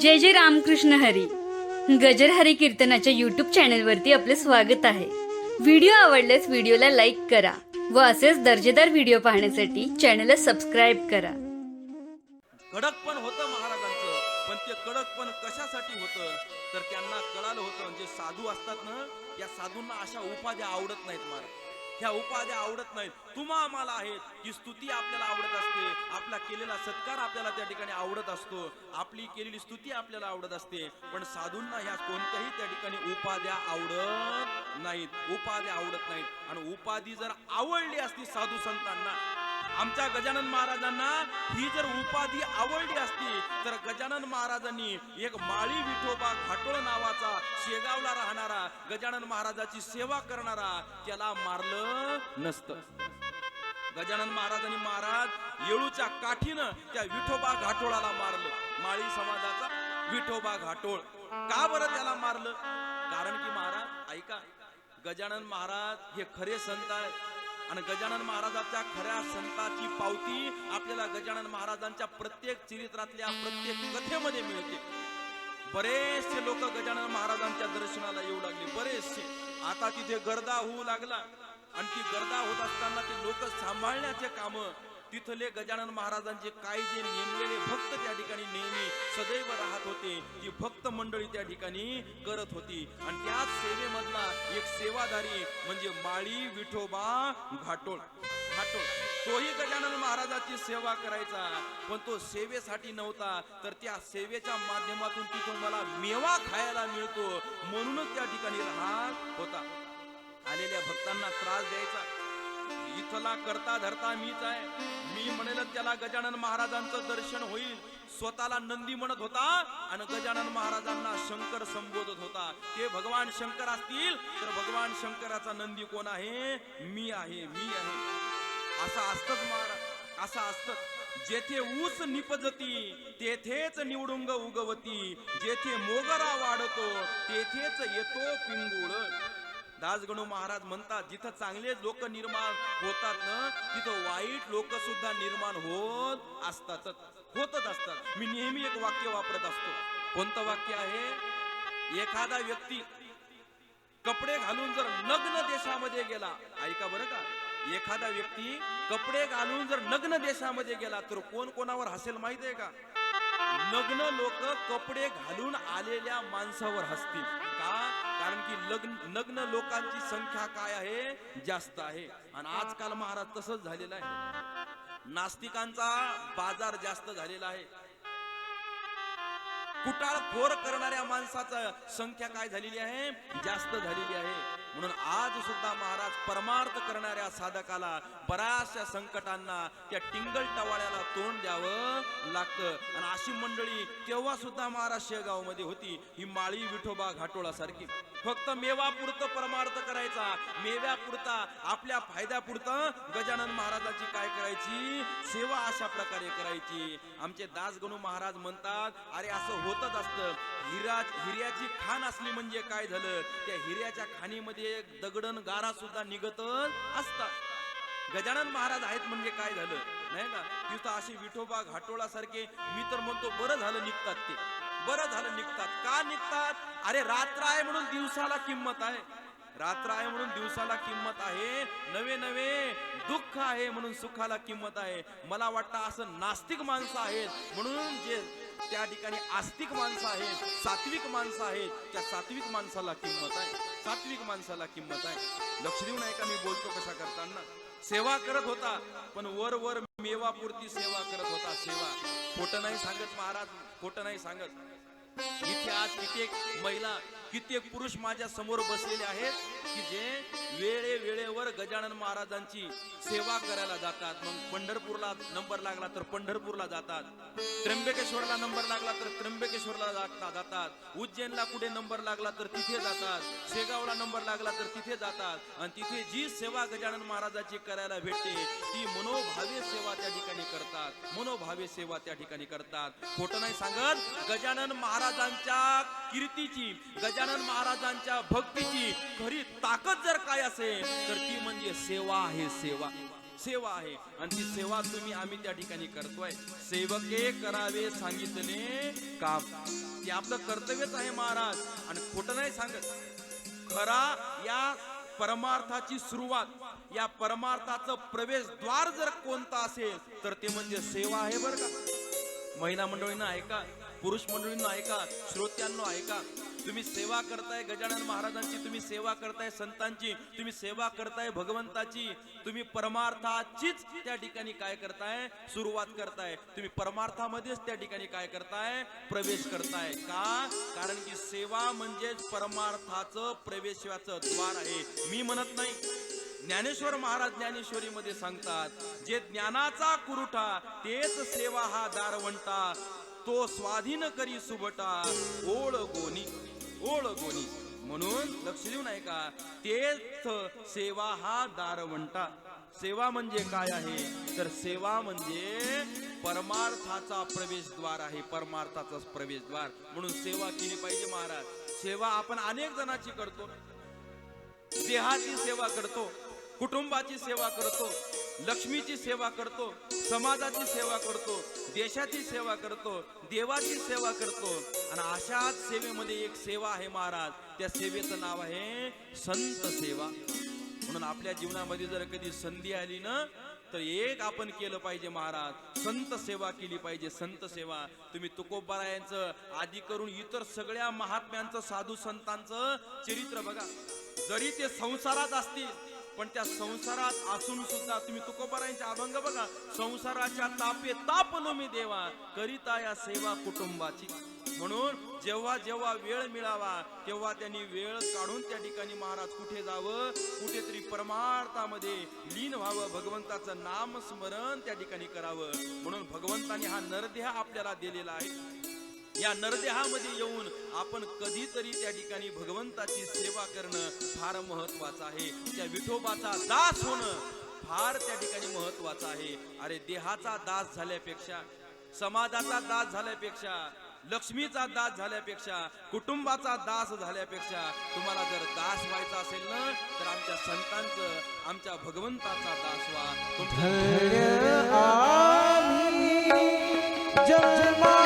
जय जय रामकृष्ण हरी. गजर हरी कीर्तनाच्या युट्यूब चॅनलवरती आपले स्वागत आहे. व्हिडिओ आवडल्यास व्हिडिओला लाईक करा व असेच दर्जेदार व्हिडिओ पाहण्यासाठी चॅनलला सबस्क्राईब करा. कडक पण होतं महाराजांचं पण ते कडक पण कशासाठी होतं? तर त्यांना कळालं होतं जे साधू असतात ना या साधूंना अशा उपाध्या आवडत नाहीत महाराज ह्या उपाध्या आवडत नाहीत. तुम्हा आम्हाला आहेत की स्तुती आपल्याला आवडत असते. आपला केलेला सत्कार आपल्याला त्या ठिकाणी आवडत असतो. आपली केलेली स्तुती आपल्याला आवडत असते. पण साधूंना ह्या कोणत्याही त्या ठिकाणी उपाध्या आवडत नाहीत. उपाध्या आवडत नाहीत. आणि उपाधी जर आवडली असती साधू संतांना आमच्या गजानन महाराजांना ही जर उपाधी आवडली असती तर गजानन महाराजांनी एक माळी विठोबा घाटोळ नावाचा शेगावला राहणारा गजानन महाराजाची सेवा करणारा त्याला मारलं नसतं. गजानन महाराजांनी महाराज येळूच्या काठीनं त्या विठोबा घाटोळाला मारलं. माळी समाजाचा विठोबा घाटोळ. का बरं त्याला मारलं? कारण की महाराज ऐका गजानन महाराज हे खरे संत आहेत. आणि गजानन महाराजाच्या खऱ्या संताची पावती आपल्याला गजानन महाराजांच्या प्रत्येक चरित्रातल्या प्रत्येक कथेमध्ये मिळते. बरेचसे लोक गजानन महाराजांच्या दर्शनाला येऊ लागले. बरेचसे. आता तिथे गर्दा होऊ लागला. आणि ती गर्दा होत असताना ते लोक सांभाळण्याचे काम तिथले गजानन महाराजांचे काय जे नेमलेले भक्त त्या ठिकाणी नेहमी सदैव राहत होते. ती भक्त मंडळी त्या ठिकाणी करत होती. आणि त्याच सेवेमधला एक सेवाधारी म्हणजे माळी विठोबा घाटोळ. घाटोळ. तोही गजानन महाराजाची सेवा करायचा. पण तो सेवेसाठी नव्हता. तर त्या सेवेच्या माध्यमातून तिथून मला मेवा खायला मिळतो म्हणूनच त्या ठिकाणी राहत होता. आलेल्या भक्तांना त्रास द्यायचा. इथला करता धरता मीच आहे. मी म्हणेल त्याला गजानन महाराजांचं दर्शन होईल. स्वतःला नंदी म्हणत होता आणि गजानन महाराजांना शंकर संबोधत होता. ते भगवान शंकर असतील तर भगवान शंकराचा नंदी कोण आहे? मी आहे मी आहे. असं असतच महाराज असं असतं जेथे ऊस निपजती तेथेच निवडुंग उगवती. जेथे मोगरा वाढतो तेथेच येतो पिंगुळ. दासगणू महाराज म्हणतात जिथं चांगले लोक निर्माण होतात ना तिथं वाईट लोक सुद्धा निर्माण होत असतात. होतच असतात. मी नेहमी एक वाक्य वापरत असतो. कोणतं वाक्य आहे? एखादा व्यक्ती कपडे घालून जर नग्न देशामध्ये गेला ऐका बरं का एखादा व्यक्ती कपडे घालून जर नग्न देशामध्ये गेला तर कोण कोणावर हसेल माहीत आहे का? नग्न लोक कपडे घालून आलेल्या माणसावर हसतील. का? कारण की लग्न नग्न लोकांची संख्या काय आहे? जास्त आहे. आणि आजकाल महाराज तसंच झालेलं आहे. नास्तिकांचा बाजार जास्त झालेला आहे. कुटाळखोर करणाऱ्या माणसाचा संख्या काय झालेली आहे? जास्त झालेली आहे. म्हणून आज सुद्धा महाराज परमार्थ करणाऱ्या साधकाला बऱ्याचशा संकटांना त्या टिंगल टवाळ्याला तोंड द्यावं लागतं. आणि अशी मंडळी तेव्हा सुद्धा महाराज शेगावमध्ये होती. ही माळी विठोबा घाटोळा सारखी फक्त मेवापुरतं परमार्थ करायचा. मेव्यापुरता आपल्या फायद्यापुरता गजानन महाराजाची काय करायची? सेवा अशा प्रकारे करायची. आमचे दासगणू महाराज म्हणतात अरे असं होतच असतं. हिराज हिऱ्याची खाण असली म्हणजे काय झालं? त्या हिऱ्याच्या खाणीमध्ये दगडन गारा सुद्धा निघत असतात. गजानन महाराज आहेत म्हणजे काय झालं? नाही का? तिथं असे विठोबा घाटोळा सारखे मी तर म्हणतो बरं झालं निघतात ते. बरं झालं निघतात. का निघतात? अरे रात्र आहे म्हणून दिवसाला किंमत आहे. रात्र आहे म्हणून दिवसाला किंमत आहे. नवे नवे दुःख आहे म्हणून सुखाला किंमत आहे. मला वाटतं असं नास्तिक माणसं आहेत म्हणून जे त्या ठिकाणी आस्तिक माणसं आहेत सात्विक माणसं आहेत. त्या सात्विक माणसाला किंमत आहे. सात्विक माणसाला किंमत आहे. लक्ष देऊ नये का मी बोलतो कशा करताना? सेवा करत होता पण वर वर मेवापुरती सेवा करत होता सेवा. खोटं नाही सांगत महाराज खोटं नाही सांगत. इथे आज कित्येक महिला कित्येक पुरुष माझ्यासमोर बसलेले आहेत की जे वेळे वेळेवर गजानन महाराजांची सेवा करायला जातात. मग पंढरपूरला नंबर लागला तर पंढरपूरला जातात. त्र्यंबकेश्वरला नंबर लागला तर त्र्यंबकेश्वरला जातात. उज्जैनला कुठे नंबर लागला तर तिथे जातात. शेगावला नंबर लागला तर तिथे जातात. आणि तिथे जी सेवा गजानन महाराजाची करायला भेटते ती मनोभावे सेवा त्या ठिकाणी करतात. मनोभावे सेवा त्या ठिकाणी करतात. खोटं नाही सांगत. गजानन महाराजांच्या कीर्तीची गजानन गजानन महाराजांच्या भक्तीची खरी ताकद जर काय असेल तर ती म्हणजे सेवा आहे सेवा. सेवा आहे. आणि ती सेवा तुम्ही आम्ही त्या ठिकाणी करतोय. सेवके करावे सांगितले काम ते आपलं कर्तव्यच आहे महाराज. आणि खोटं नाही सांगत. खरा या परमार्थाची सुरुवात या परमार्थाचं प्रवेशद्वार जर कोणता असेल तर ते म्हणजे सेवा आहे बरं का. महिला मंडळींना ऐका पुरुष मंडळींना ऐका श्रोत्यांना ऐका. तुम्ही सेवा करताय गजानन महाराजांची तुम्ही सेवा करताय संतांची तुम्ही सेवा करताय भगवंताची तुम्ही परमार्थाचीच त्या ठिकाणी काय करताय? सुरुवात करताय. तुम्ही परमार्थामध्येच त्या ठिकाणी काय करताय? प्रवेश करताय. का? कारण की सेवा म्हणजेच परमार्थाचं प्रवेशाचं द्वार आहे. मी म्हणत नाही. ज्ञानेश्वर महाराज ज्ञानेश्वरी मध्ये सांगतात जे ज्ञानाचा कुरुठा तेच सेवा हा दारवंटा. तो स्वाधीन करी सुबटा ओळ गोनी ओळ कोणी म्हणून लक्ष देऊ नाही का? तेच सेवा हा दारवंटा. सेवा म्हणजे काय आहे? तर सेवा म्हणजे परमार्थाचा प्रवेशद्वार आहे परमार्थाचा प्रवेशद्वार. म्हणून सेवा केली पाहिजे महाराज. सेवा आपण अनेक जणांची करतो. देहाची सेवा करतो. कुटुंबाची सेवा करतो. लक्ष्मीची सेवा करतो समाजाची सेवा करतो देशाची सेवा करतो देवाची सेवा करतो. आणि अशाच सेवेमध्ये एक सेवा आहे महाराज. त्या सेवेचं नाव आहे संत सेवा. म्हणून आपल्या जीवनामध्ये जर कधी संधी आली ना तर एक आपण केलं पाहिजे महाराज. संत सेवा केली पाहिजे संत सेवा. तुम्ही तुकोबारायांचं आधी करून इतर सगळ्या महात्म्यांचं साधू संतांचं चरित्र बघा. जरी ते संसारात असतील पण त्या संसारात असून सुद्धा तुम्ही तुकोबारायांचे अभंग बघा. संसाराच्या तापे तापलो मी देवा करिता या सेवा कुटुंबाची. म्हणून जेव्हा जेव्हा वेळ मिळावा तेव्हा त्यांनी वेळ काढून त्या ठिकाणी महाराज कुठे जावं? कुठेतरी परमार्थामध्ये लीन व्हावं भगवंताचं नाम स्मरण त्या ठिकाणी करावं. म्हणून भगवंताने हा नरदेह आपल्याला दिलेला आहे. या नरदेहामध्ये येऊन आपण कधीतरी त्या ठिकाणी भगवंताची सेवा करणं फार महत्वाचं आहे. त्या विठोबाचा दास होणं फार त्या ठिकाणी महत्वाचं आहे. अरे देहाचा दास झाल्यापेक्षा समाजाचा दास झाल्यापेक्षा लक्ष्मीचा दास झाल्यापेक्षा कुटुंबाचा दास झाल्यापेक्षा तुम्हाला जर दास व्हायचा असेल ना तर आमच्या संतांचं आमच्या भगवंताचा दास व्हा. जन्मा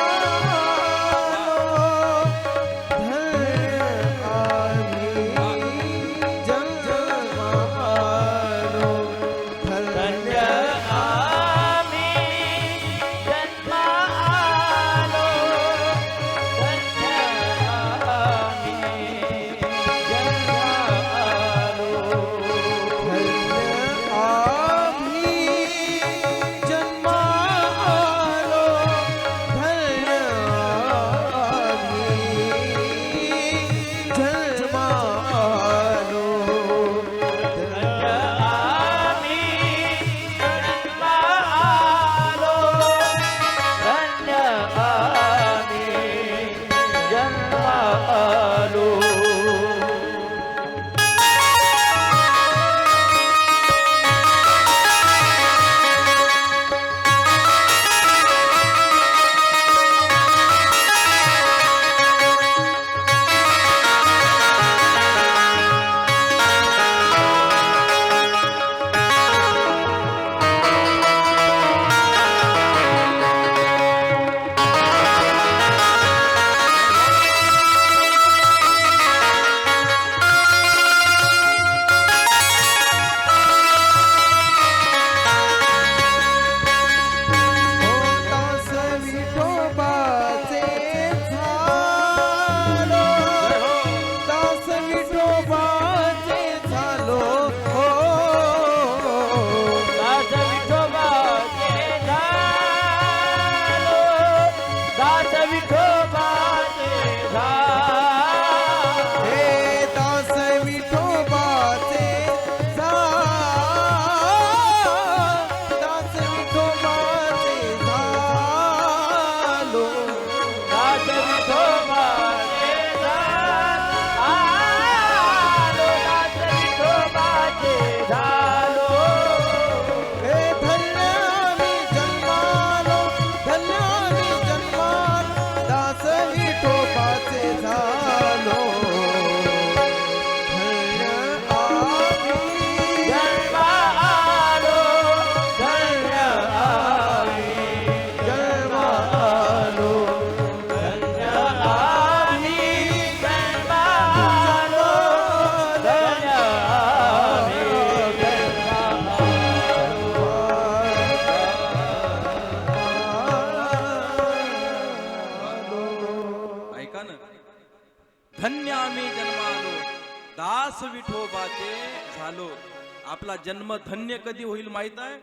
आपला जन्म धन्य कधी होईल माहीत आहे?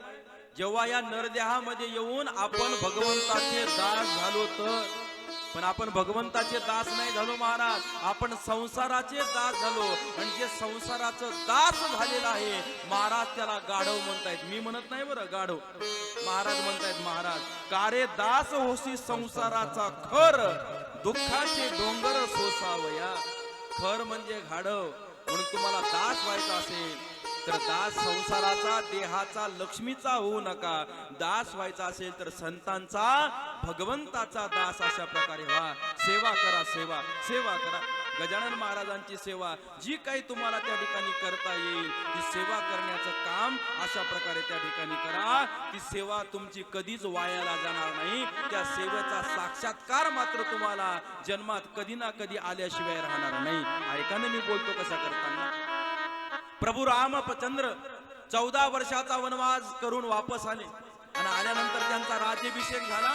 जेव्हा या नरदेहामध्ये येऊन आपण भगवंताचे दास झालो तर. पण आपण भगवंताचे दास नाही झालो महाराज. आपण संसाराचे दास झालो. आणि जे संसाराचं दास झालेलं आहे महाराज त्याला गाढव म्हणतायत. मी म्हणत नाही बरं गाढव. महाराज म्हणतायत महाराज कारे दास होसी संसाराचा खर. दुःखाचे डोंगर सोसावया. खर म्हणजे गाढव. म्हणून तुम्हाला दास व्हायचा असेल तर दास संसाराचा देहाचा लक्ष्मीचा होऊ नका. दास व्हायचा असेल तर संतांचा भगवंताचा दास अशा प्रकारे व्हा. सेवा करा सेवा सेवा करा. गजानन महाराजांची सेवा जी काही तुम्हाला त्या ठिकाणी करता येईल ती सेवा करण्याचं काम अशा प्रकारे त्या ठिकाणी करा. ती सेवा तुमची कधीच वायाला जाणार नाही. त्या सेवेचा साक्षात्कार मात्र तुम्हाला जन्मात कधी ना कधी आल्याशिवाय राहणार नाही. ऐकाने मी बोलतो कसा करताना. प्रभू रामचंद्र चौदा वर्षाचा वनवास करून वापस आले. आणि आल्यानंतर त्यांचा राज्याभिषेक झाला.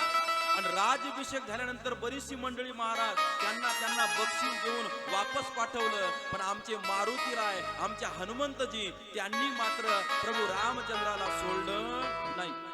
आणि राज्याभिषेक झाल्यानंतर बरीचशी मंडळी महाराज त्यांना त्यांना बक्षीस देऊन वापस पाठवलं. पण आमचे मारुती राय आमचे हनुमंतजी त्यांनी मात्र प्रभू रामचंद्राला सोडलं नाही.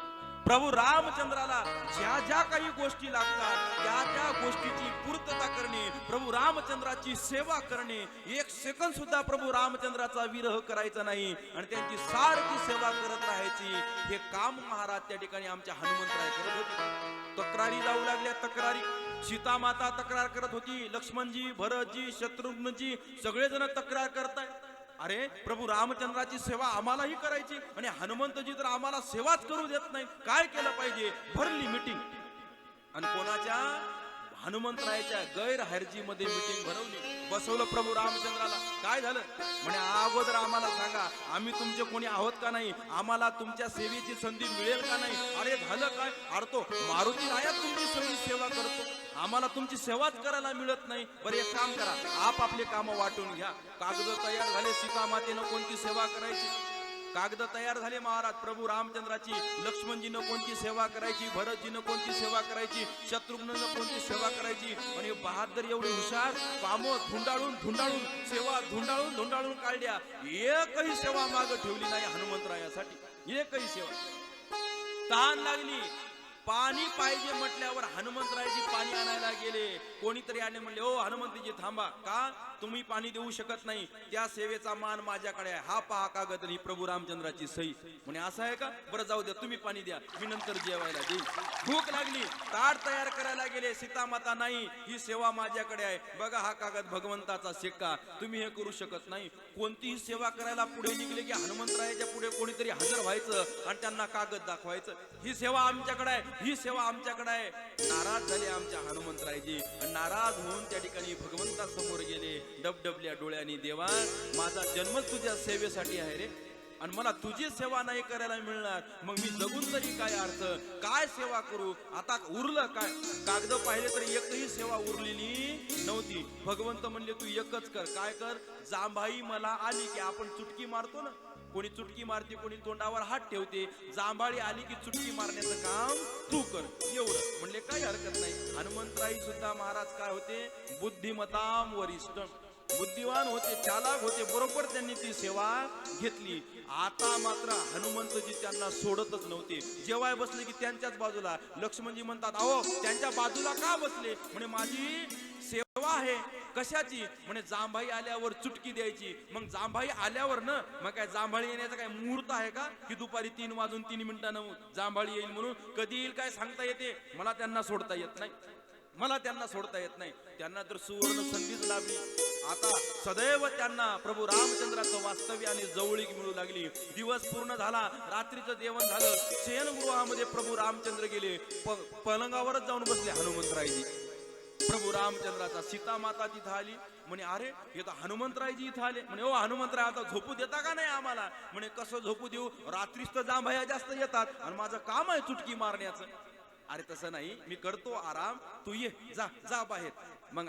प्रभू रामचंद्राला ज्या ज्या काही गोष्टी लागतात त्या त्या गोष्टीची पूर्तता करणे प्रभू रामचंद्राची सेवा करणे एक सेकंद सुद्धा प्रभू रामचंद्राचा विरह करायचा नाही आणि त्यांची सारखी सेवा करत राहायची हे काम महाराज त्या ठिकाणी आमच्या हनुमंतराय करत होते. तक्रारी जाऊ लागल्या तक्रारी. सीता माता तक्रार करत होती लक्ष्मणजी भरतजी शत्रुघ्नजी सगळेजण तक्रार करतायत. अरे प्रभू रामचंद्राची सेवा आम्हालाही करायची आणि हनुमंतजी तर आम्हाला सेवाच करू देत नाही. काय केलं पाहिजे? भरली मिटिंग आणि कोणाच्या? हनुमंतरायाच्या गैर मिटिंग भरवली. बसवलं प्रभू रामचंद्राला. काय झालं? म्हणे अगोदर आम्हाला सांगा आम्ही तुमचे कोणी आहोत का नाही? आम्हाला तुमच्या सेवेची संधी मिळेल का नाही? अरे झालं काय? अरतो मारुती रायात तुमची सगळी सेवा करतो. आम्हाला तुमची सेवाच करायला मिळत नाही. बरं एक काम करा. आप आपले कामं वाटून घ्या. कागद तयार झाले सीता मातेनं कोणती सेवा करायची? कागद तयार झाले महाराज. प्रभू रामचंद्राची लक्ष्मणजीनं कोणती सेवा करायची भरतजीनं कोणती सेवा करायची शत्रुघ्ननं कोणती सेवा करायची? आणि बहादर एवढे हुशार काम धुंडाळून धुंडाळून सेवा धुंडाळून धुंडाळून काढल्या. एकही सेवा माग ठेवली नाही हनुमंतरायासाठी. एकही सेवा. तहान लागली. पाणी पाहिजे म्हटल्यावर हनुमंतरायजी पाणी आणायला गेले. कोणीतरी आले म्हणले ओ हनुमंतजी थांबा. का? तुम्ही पाणी देऊ शकत नाही. त्या सेवेचा मान माझ्याकडे आहे. हा पहा कागद ही प्रभू रामचंद्राची सही म्हणे असं आहे का? बरं जाऊ द्या तुम्ही पाणी द्या. मी नंतर जेवायला देईल भूक लागली. ताट तयार करायला गेले. सीतामाता नाही. ही सेवा माझ्याकडे आहे. बघा हा कागद भगवंताचा शिक्का तुम्ही हे करू शकत नाही. कोणतीही सेवा करायला पुढे निघले की हनुमंतरायाच्या पुढे कोणीतरी हजर व्हायचं आणि त्यांना कागद दाखवायचं. ही सेवा आमच्याकडे आहे. ही सेवा आमच्याकडे आहे. नाराज झाले आमच्या हनुमंतरायजी. नाराज होऊन त्या ठिकाणी भगवंत समोर गेले डबडबल्या डोळ्याने देवा माझा जन्मच तुझ्या सेवेसाठी आहे रे. आणि मला तुझी सेवा नाही करायला मिळणार. मग मी जगून तरी काय अर्थ? काय सेवा करू? आता उरलं काय? कागद पाहिले तर एकही सेवा उरलेली नव्हती. भगवंत म्हणले तू एकच कर. काय कर? जांभाई मला आली की आपण चुटकी मारतो ना? कोणी चुटकी मारते कोणी तोंडावर हात ठेवते जांभाळी आली की चुटकी मारण्याचं काम तू कर. एवढं. म्हणले काही हरकत नाही. हनुमंतराई सुद्धा महाराज काय होते? बुद्धिमताम वरिष्ठ. बुद्धिवान होते चालाक होते बरोबर त्यांनी ती सेवा घेतली. आता मात्र हनुमंतजी त्यांना सोडतच नव्हते. जेवाय बसले की त्यांच्याच बाजूला. लक्ष्मणजी म्हणतात अहो त्यांच्या बाजूला का बसले? म्हणे माझी सेवा आहे कशाची? म्हणे जांभाई आल्यावर चुटकी द्यायची. मग जांभाई आल्यावर ना मग काय जांभाळी येण्याचा काय मुहूर्त आहे का? की दुपारी तीन वाजून तीन मिनिटानं जांभाळी येईल म्हणून कधी येईल काय सांगता येते? मला त्यांना सोडता येत नाही. मला त्यांना सोडता येत नाही. त्यांना तर सुवर्ण संधीच लाभली. आता सदैव त्यांना प्रभू रामचंद्राचं वास्तव्य आणि जवळीक मिळू लागली. दिवस पूर्ण झाला रात्रीचं जेवण झालं शयनगृहामध्ये प्रभू रामचंद्र गेले. प- पलंगावरच जाऊन बसले हनुमंतरायजी. प्रभू रामचंद्राचा सीता माता तिथं आली. म्हणे अरे हे तर हनुमंतरायजी इथं आले. म्हणे ओ हनुमंतराय आता झोपू देता का नाही आम्हाला? म्हणे कसं झोपू देऊ? रात्रीच तर जांभया जास्त येतात आणि माझं काम आहे चुटकी मारण्याचं. अरे तसं नाही. मी करतो आराम. तू ये जा जा बाहेर. मग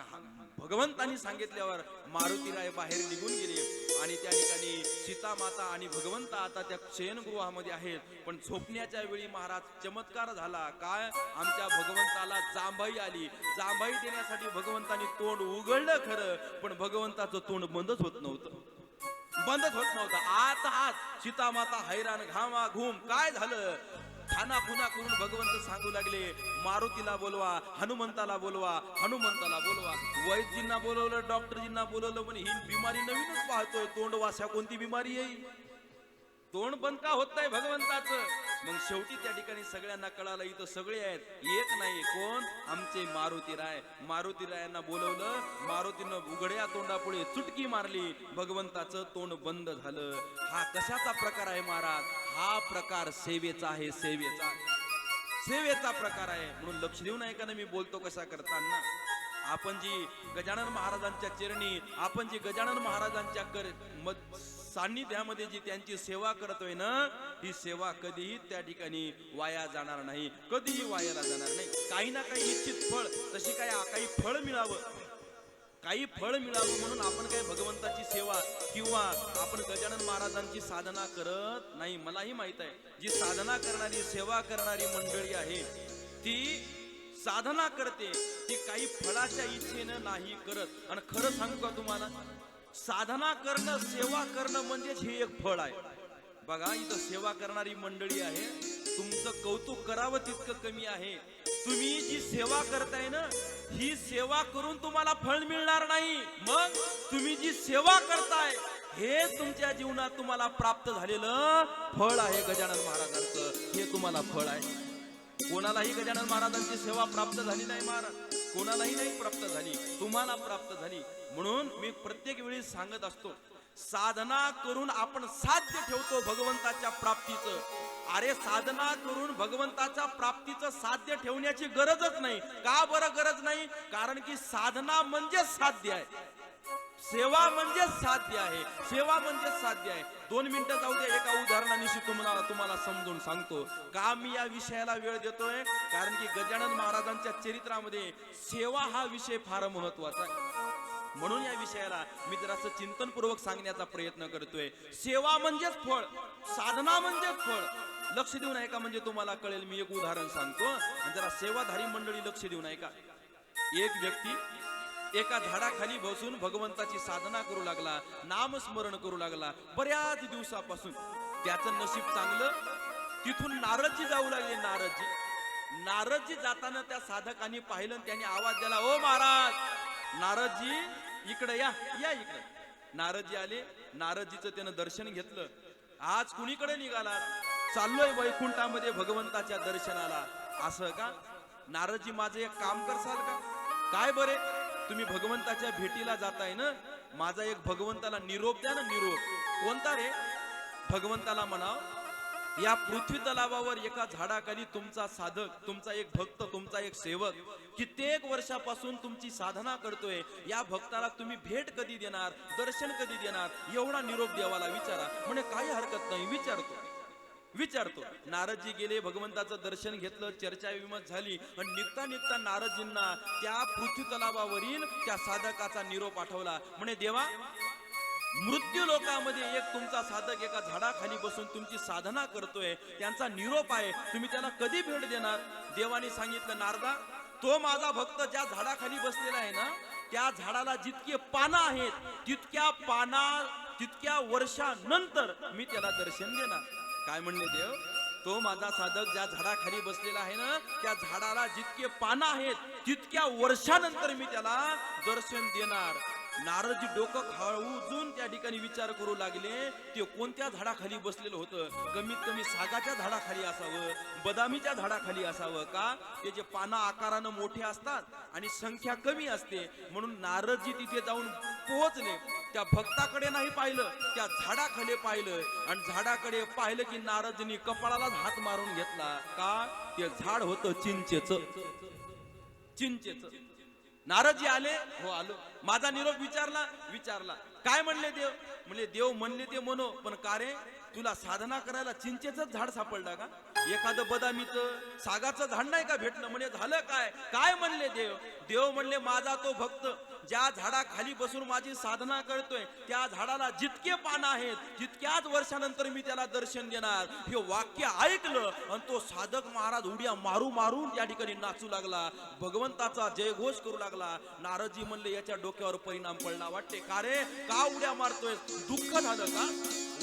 भगवंतांनी सांगितल्यावर मारुतीराय बाहेर निघून गेले. आणि त्या ठिकाणी सीता माता आणि भगवंत आता त्या शयनगृहामध्ये आहेत. पण झोपण्याच्या वेळी महाराज चमत्कार झाला. काय? आमच्या भगवंताला जांभाई आली. जांभाई देण्यासाठी भगवंतानी तोंड उघडलं खरं पण भगवंताचं तोंड बंदच होत नव्हतं. बंदच होत नव्हतं. आत आत सीता माता हैराण घामा घुम काय झालं? खाना खुना करून भगवंत सांगू लागले मारुतीला बोलवा हनुमंताला बोलवा हनुमंताला बोलवा. वैद्यजींना बोलवलं डॉक्टरजींना बोलवलं पण ही बिमारी नवीनच पाहतोय. तोंड वास्या कोणती बिमारी येईल तोंड बंद का होत नाही भगवंताचं? मग शेवटी त्या ठिकाणी सगळ्यांना कळालं इथं सगळे आहेत. एक नाही कोण? आमचे मारुती राय. मारुती रायांना बोलवलं मारुतीनं उघड्या तोंडापुढे चुटकी मारली. भगवंताचं तोंड बंद झालं. हा कशाचा प्रकार आहे महाराज? हा प्रकार सेवेचा आहे सेवेचा सेवेचा प्रकार आहे. म्हणून लक्ष देऊन ऐका ना मी बोलतो कशा करताना. आपण जी गजानन महाराजांच्या चरणी आपण जी गजानन महाराजांच्या कर सान्निध्यामध्ये जी त्यांची सेवा करतोय ना ही सेवा कधीही त्या ठिकाणी वाया जाणार नाही. कधीही वायाला जाणार नाही. काही ना काही निश्चित फळ तशी काय काही फळ मिळावं. काही फळ मिळावं म्हणून आपण काय भगवंताची सेवा किंवा आपण गजानन महाराजांची साधना करत नाही मलाही माहीत आहे. जी साधना करणारी सेवा करणारी मंडळी आहे ती साधना करते ती काही फळाच्या इच्छेनं नाही करत. आणि खरं सांगू का तुम्हाला? साधना करणं सेवा करणं म्हणजेच हे एक फळ आहे. बघा इथं सेवा करणारी मंडळी आहे. तुमचं कौतुक करावं तितकं कमी आहे. तुम्ही जी सेवा करताय ना ही सेवा करून तुम्हाला फळ मिळणार नाही. मग तुम्ही जी सेवा करताय हे तुमच्या जीवनात तुम्हाला प्राप्त झालेलं फळ आहे गजानन महाराजांचं. हे तुम्हाला फळ आहे. कोणालाही गजानन महाराजांची सेवा प्राप्त झाली नाही महाराज. कोणालाही नाही प्राप्त झाली तुम्हाला प्राप्त झाली. म्हणून मी प्रत्येक वेळी सांगत असतो साधना करून आपण साध्य ठेवतो भगवंताच्या प्राप्तीचं. अरे साधना करून भगवंताच्या प्राप्तीचं साध्य ठेवण्याची गरजच नाही. का बरं गरज नाही? कारण की साधना म्हणजे साध्य आहे. सेवा म्हणजे साध्य आहे. सेवा म्हणजे साध्य आहे. दोन मिनिटं जाऊ द्या. एका उदाहरणानिशी तुम्हाला तुम्हाला समजून सांगतो. का मी या विषयाला वेळ देतोय? कारण की गजानन महाराजांच्या चरित्रामध्ये सेवा हा विषय फार महत्त्वाचा आहे. म्हणून या विषयाला मी जरासं चिंतनपूर्वक सांगण्याचा प्रयत्न करतोय. सेवा म्हणजेच फळ. साधना म्हणजेच फळ. लक्ष देऊन ऐका म्हणजे तुम्हाला कळेल मी एक उदाहरण सांगतो. आणि जरा सेवाधारी मंडळी लक्ष देऊन ऐका एक व्यक्ती एका झाडाखाली बसून भगवंताची साधना करू लागला नामस्मरण करू लागला. बऱ्याच दिवसापासून त्याचं नशीब चांगलं तिथून नारदजी जाऊ लागले नारदजी. नारदजी जाताना त्या साधकांनी पाहिलं आणि त्यांनी आवाज दिला ओ महाराज नारदजी इकडे या या इकडे. नारदजी आले नारदजीचं त्यानं दर्शन घेतलं. आज कुणीकडे निघाला? चाललोय वैकुंठामध्ये भगवंताच्या दर्शनाला. असं का? नारदजी माझं एक काम करसाल का? काय बरे? तुम्ही भगवंताच्या भेटीला जाताय ना? माझा एक भगवंताला निरोप द्या ना निरोप. कोणता रे? भगवंताला म्हणाव या पृथ्वी तलावावर एका झाडाखाली तुमचा साधक तुमचा एक भक्त तुमचा एक सेवक कित्येक वर्षापासून तुमची साधना करतोय. या भक्ताला तुम्ही भेट कधी देणार दर्शन कधी देणार? एवढा निरोप देवाला विचारा. म्हणे काही हरकत नाही विचारतो. विचारतो. नारदजी गेले भगवंताचं दर्शन घेतलं चर्चा विमत झाली आणि निघता निघता नारदजींना त्या पृथ्वी तलावावरील त्या साधकाचा निरोप आठवला म्हणे देवा मृत्यू लोकामध्ये एक तुमचा साधक एका झाडाखाली बसून तुमची साधना करतोय. त्यांचा निरोप आहे. तुम्ही त्याला कधी भेट देणार? देवाने सांगितलं नारदा तो माझा भक्त ज्या झाडाखाली बसलेला आहे ना त्या झाडाला जितके पानं आहेत तितक्या पाना तितक्या वर्षानंतर मी त्याला दर्शन देणार. काय म्हणले देव? तो माझा साधक ज्या झाडाखाली बसलेला आहे ना त्या झाडाला जितके पानं आहेत तितक्या वर्षानंतर मी त्याला दर्शन देणार. नारदजी डोकं खाळूजून त्या ठिकाणी विचार करू लागले. ते कोणत्या झाडाखाली बसलेलं होतं? कमीत कमी सागाच्या झाडाखाली असावं बदामीच्या झाडाखाली असावं का? त्याचे पानं आकारानं मोठे असतात आणि संख्या कमी असते म्हणून नारदजी तिथे जाऊन पोहोचले. त्या भक्ताकडे नाही पाहिलं त्या झाडाखाली पाहिलं. आणि झाडाकडे पाहिलं की नारदजींनी कपाळालाच हात मारून घेतला. का? ते झाड होतं चिंचेच. चिंचेच. नारदजी आले? हो आलो. माझा निरोप विचारला? विचारला. काय म्हणले देव? म्हणले देव म्हणले ते म्हणो पण का रे? तुला साधना करायला चिंचेच झाड सापडला का? एखादं बदामीचं सागाचं झाड नाही का भेटलं? म्हणजे झालं काय? काय म्हणले देव? देव म्हणले माझा तो भक्त ज्या झाडाखाली बसून माझी साधना करतोय त्या झाडाला जितके पानं आहेत जितक्याच वर्षानंतर मी त्याला दर्शन देणार. हे वाक्य ऐकलं आणि तो साधक महाराज उड्या मारू मारून त्या ठिकाणी नाचू लागला. भगवंताचा जयघोष करू लागला. नारदजी म्हणले याच्या डोक्यावर परिणाम पडला. वाटते का रे? का उड्या मारतोय? दुःख झालं का?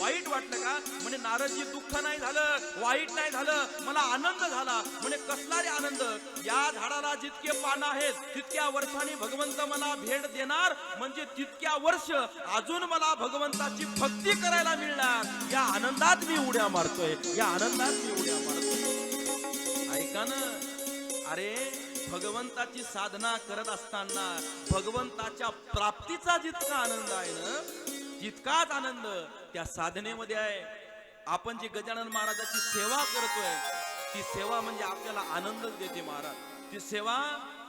वाईट वाटलं का? म्हणे नारदजी दुःख नाही झालं. वाईट नाही झालं. मला आनंद झाला. म्हणे कसला रे आनंद? या झाडाला जितके पानं आहेत तितक्या वर्षांनी भगवंत मला भेट देणार म्हणजे तितक्या वर्ष अजून मला भगवंताची भक्ती करायला मिळणार. या आनंदात मी उड्या मारतोय. या आनंदात मी उड्या मारतोय. ऐका ना. अरे भगवंताची साधना करत असताना भगवंताच्या प्राप्तीचा जितका आनंद आहे ना तितकाच आनंद त्या साधनेमध्ये आहे. आपण जी गजानन महाराजाची सेवा करतोय ती सेवा म्हणजे आपल्याला आनंदच देते महाराज. ती सेवा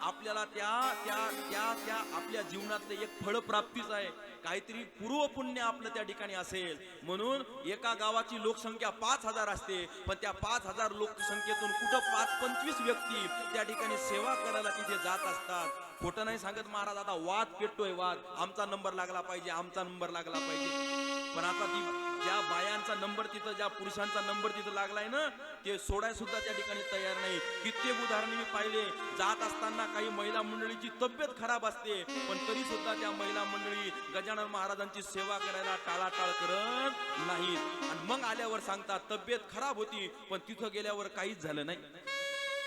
आपल्याला त्या त्या त्या त्या आपल्या जीवनातलं एक फळ प्राप्तीच आहे. काहीतरी पूर्व पुण्य आपलं त्या ठिकाणी असेल. म्हणून एका गावाची लोकसंख्या पाच हजार असते पण त्या पाच हजार लोकसंख्येतून कुठं पाच पंचवीस व्यक्ती त्या ठिकाणी सेवा करायला तिथे जात असतात. खोटं नाही सांगत महाराज आता वाद पेटतोय वाद. आमचा नंबर लागला पाहिजे आमचा नंबर लागला पाहिजे. पण आता ती ज्या बायांचा नंबर तिथं ज्या पुरुषांचा नंबर तिथं लागलाय ना ते सोडाय सुद्धा त्या ठिकाणी तयार नाही. कित्येक उदाहरणे मी पाहिले. जात असताना काही महिला मंडळीची तब्येत खराब असते पण तरी सुद्धा त्या महिला मंडळी गजानन महाराजांची सेवा करायला टाळाटाळ करत नाहीत. आणि मग आल्यावर सांगतात तब्येत खराब होती पण तिथं गेल्यावर काहीच झालं नाही.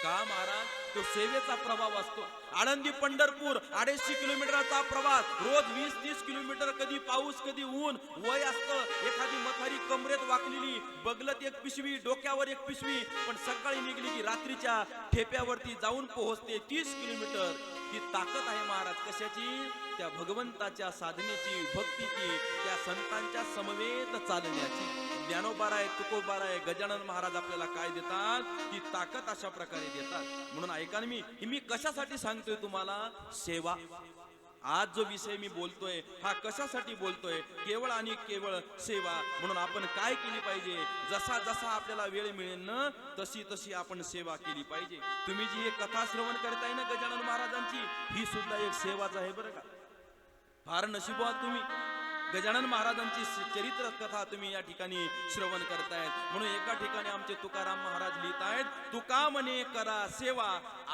का महाराज? तो सेवेचा प्रभाव असतो. आळंदी पंढरपूर अडीचशे किलोमीटरचा प्रवास. रोज वीस तीस किलोमीटर कधी पाऊस कधी ऊन. वय असतं एखादी मथारी कमरेत वाकलेली. बगलत एक पिशवी डोक्यावर एक पिशवी. पण सकाळी निघली की रात्रीच्या ठेप्यावरती जाऊन पोहोचते तीस किलोमीटर. ही ताकद आहे महाराज. कशाची? त्या भगवंताच्या साधनेची भक्तीची त्या संतांच्या समवेत चालण्याची. ज्ञानोबार आहे तुकोबार आहे गजानन महाराज आपल्याला काय देतात? ती ताकद अशा प्रकारे देतात. म्हणून ऐका ना मी ही मी कशासाठी सांगतोय तुम्हाला? सेवा. आज जो विषय मी बोलतोय हा कशासाठी बोलतोय? केवळ आणि केवळ सेवा. म्हणून आपण काय केली पाहिजे? जसा जसा आपल्याला वेळ मिळेल ना तशी तशी आपण सेवा केली पाहिजे. तुम्ही जी हे कथा श्रवण करताय ना गजानन महाराजांची ही सुद्धा एक सेवाच आहे बरं का? फार नशिबात तुम्ही. गजानन महाराजांची चरित्र कथा तुम्ही या ठिकाणी श्रवण करतायत. म्हणून एका ठिकाणी आमचे तुकाराम महाराज लिहित आहेत तुका म्हणे करा सेवा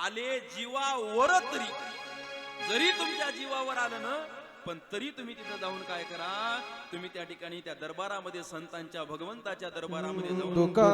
आले जीवावर तरी. जरी तुमच्या जीवावर आलं ना पण तरी तुम्ही तिथं जाऊन काय करा तुम्ही त्या ठिकाणी त्या दरबारामध्ये संतांच्या भगवंताच्या दरबारामध्ये जाऊन तुका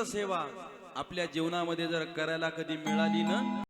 संत सेवा आपल्या जीवनामध्ये जर करायला कधी मिळाली ना